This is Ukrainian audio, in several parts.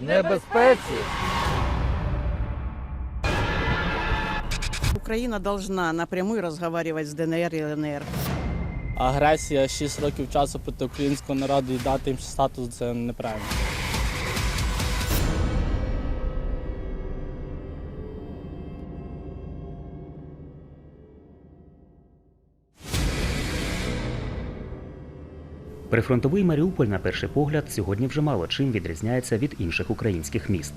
в небезпеці. Україна должна напрямую розмовляти з ДНР і ЛНР. агресія 6 років часу проти українського народу і дати їм статус це неправильно. Прифронтовий Маріуполь, на перший погляд, сьогодні вже мало чим відрізняється від інших українських міст.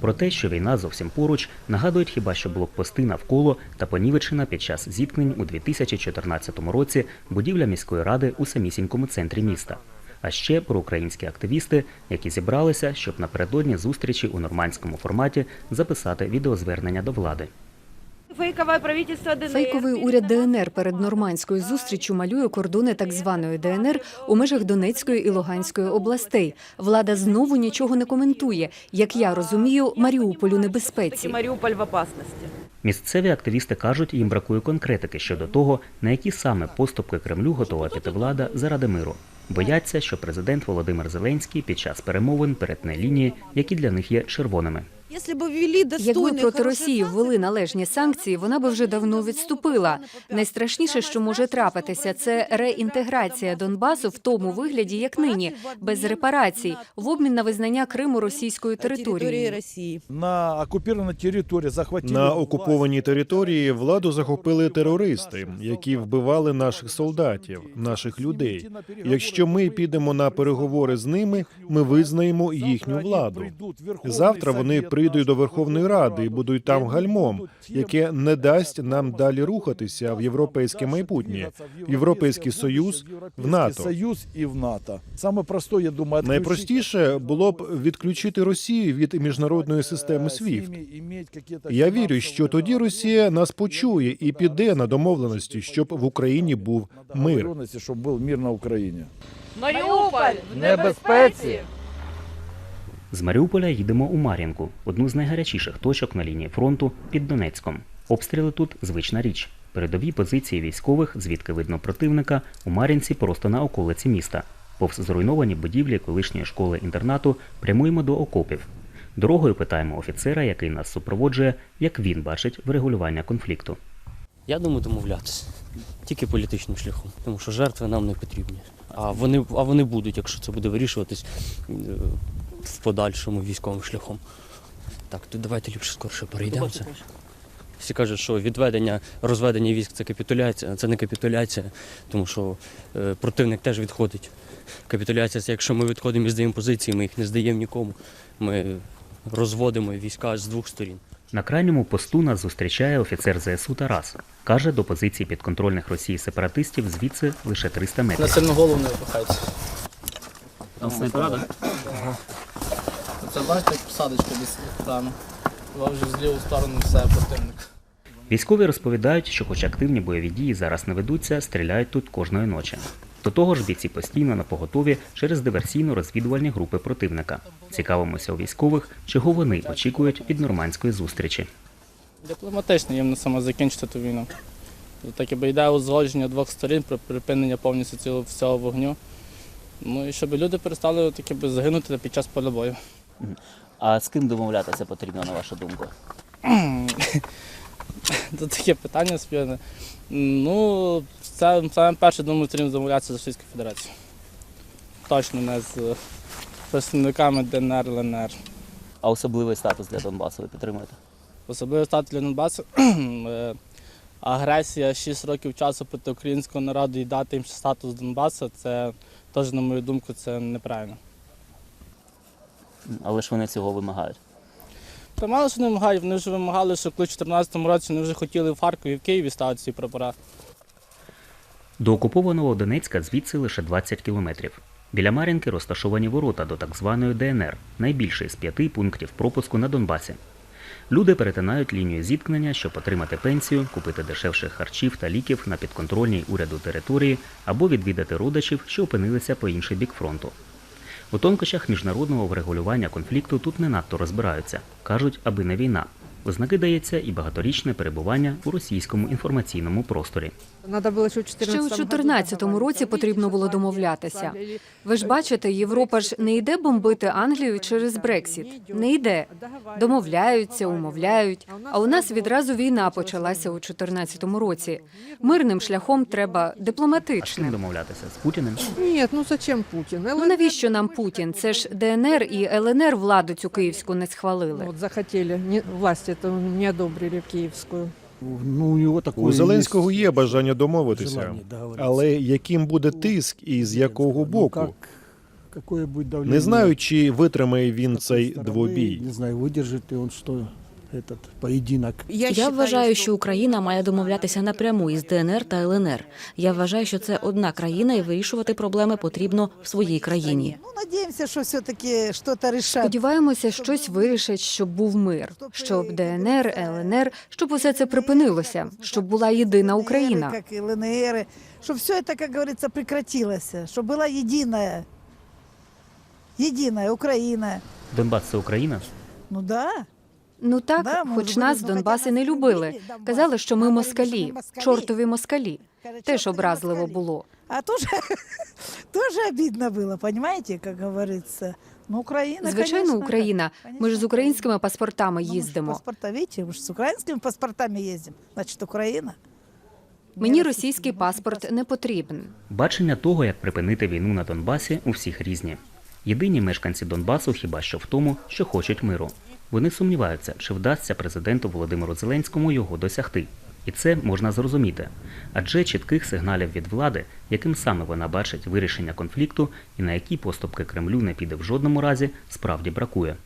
Про те, що війна зовсім поруч, нагадують хіба що блокпости навколо та понівечена під час зіткнень у 2014 році будівля міської ради у самісінькому центрі міста. А ще проукраїнські активісти, які зібралися, щоб напередодні зустрічі у нормандському форматі записати відеозвернення до влади. Фейкове правительство ДНР. Фейковий уряд ДНР перед нормандською зустріччю малює кордони так званої ДНР у межах Донецької і Луганської областей. Влада знову нічого не коментує. Як я розумію, Маріуполь у небезпеці. Маріуполь в опасності. Місцеві активісти кажуть, їм бракує конкретики щодо того, на які саме поступки Кремлю готова піти влада заради миру. Бояться, що президент Володимир Зеленський під час перемовин перетне лінії, які для них є червоними. Якби проти Росії ввели належні санкції, вона би вже давно відступила. Найстрашніше, що може трапитися, це реінтеграція Донбасу в тому вигляді, як нині, без репарацій, в обмін на визнання Криму російською територією. Росії. На оккупированной территории захватили На окупованій території владу захопили терористи, які вбивали наших солдатів, наших людей. Якщо ми підемо на переговори з ними, ми визнаємо їхню владу. Завтра вони прийдуть до Верховної Ради і будуть там гальмом, яке не дасть нам далі рухатися в європейське майбутнє, в Європейський Союз, в НАТО. Союз і в НАТО. Саме простое, я думаю, Найпростіше було б відключити Росію від міжнародної е, системи SWIFT. ними Я вірю, що тоді е, Росія нас почує і піде на домовленості, щоб в Україні був мир. щоб був мир на Україні. Маріуполь В небезпеці. З Маріуполя їдемо у Мар'їнку, одну з найгарячіших точок на лінії фронту під Донецьком. Обстріли тут звична річ. Передові позиції військових, звідки видно противника, у Мар'їнці просто на околиці міста. Повз зруйновані будівлі колишньої школи-інтернату прямуємо до окопів. Дорогою питаємо офіцера, який нас супроводжує, як він бачить врегулювання конфлікту. Я думаю, домовлятися тільки політичним шляхом, тому що жертви нам не потрібні. А вони, а вони будуть, якщо це буде вирішуватись е, в подальшому військовим шляхом. Так, то давайте ліпше скорше перейдемо. Це. Всі кажуть, що відведення, розведення військ це капітуляція, а це не капітуляція, тому що е, противник теж відходить. Капітуляція це якщо ми відходимо і здаємо позиції, ми їх не здаємо нікому. Ми розводимо війська з двох сторін. На крайньому посту нас зустрічає офіцер ЗСУ Тарас. Каже, до позиції підконтрольних Росії сепаратистів звідси лише 300 На метрів. сильну голову не випихайте. Там снайпера, так? Це бачите, як посадочка десь рано. Вам вже з ліву сторону все противник. Військові розповідають, що хоч активні бойові дії зараз не ведуться, стріляють тут кожної ночі. До того ж, бійці постійно на поготові через диверсійно-розвідувальні групи противника. Цікавимося у військових, чого вони очікують від нормандської зустрічі. Дипломатично їм не саме закінчити ту війну. Так якби йде узгодження двох сторін про припинення повністю цілого всього вогню. Ну і щоб люди перестали так якби загинути під час поля бою. А з ким домовлятися потрібно, на вашу думку? Це таке питання спільне. Ну, це саме перше, думаю, потрібно домовлятися з Російською Федерацією. Точно не з представниками ДНР, ЛНР. А особливий статус для Донбасу ви підтримуєте? Особливо стати для Донбасу. е, Агресія 6 років часу проти українського народу і дати їм статус Донбасу, це теж, на мою думку, це неправильно. Але ж вони цього вимагають. Та мало що не вимагають, вони вже вимагали, що коли в 2014 році вони вже хотіли в Харкові, в Києві ставити ці прапора. До окупованого Донецька звідси лише 20 кілометрів. Біля Мар'їнки розташовані ворота до так званої ДНР, найбільший з п'яти пунктів пропуску на Донбасі. Люди перетинають лінію зіткнення, щоб отримати пенсію, купити дешевших харчів та ліків на підконтрольній уряду території або відвідати родичів, що опинилися по інший бік фронту. У тонкощах міжнародного врегулювання конфлікту тут не надто розбираються. Кажуть, аби не війна. У знаки дається і багаторічне перебування у російському інформаційному просторі. Ще у у 2014 році потрібно було домовлятися. Ви ж бачите, Європа ж не йде бомбити Англію через Брексіт. Не йде. Домовляються, умовляють. А у нас відразу війна почалася у 2014 році. Мирним шляхом треба А з ким дипломатичним. домовлятися з Путіним? Ні, ну зачем Путін? Ну навіщо нам Путін? Це ж ДНР і ЛНР владу цю київську не схвалили. Вот захотели, не, власти это не одобрили киевскую. Ну, у него такое У Зеленського есть є бажання домовитися, желание договориться. але яким буде тиск і з якого Ну, боку? как- какое будет давление Не знаю, чи витримає він с цей какой стороны, двобій. Не знаю, выдержит ли он что этот поединок. Я вважаю, що Україна має домовлятися напряму із ДНР та ЛНР. Я вважаю, що це одна країна, і вирішувати проблеми потрібно в своїй країні. Ну, надеемся, что все-таки что-то решат. Сподіваємося, щось вирішать, щоб був мир, щоб ДНР, ЛНР, щоб усе це припинилося, щоб була єдина Україна. Как и ЛНР, чтобы все это, как говорится, прекратилось, чтобы была единая, единая Украина. Донбас це Україна? Ну да. Ну так, Да, ми хоч ж нас будемо, Донбас і не хоча нас любили. любили, Донбас. Казали, що ми Говорили, що москалі, ми москалі. чортові москалі. Теж образливо було. А тоже, тоже обидно было, понимаете, как говорится. Ну, Украина, Звичайно, конечно, Україна. конечно, Ми ж з Україна. українськими паспортами Ну, мы же їздимо. Паспорта, видите, мы же с украинскими паспортами ездим. Значит, Украина. Мені російський паспорт не потрібен. Бачення того, як припинити війну на Донбасі, у всіх різні. Єдині мешканці Донбасу хіба що в тому, що хочуть миру. Вони сумніваються, чи вдасться президенту Володимиру Зеленському його досягти. І це можна зрозуміти. Адже чітких сигналів від влади, яким саме вона бачить вирішення конфлікту і на які поступки Кремлю не піде в жодному разі, справді бракує.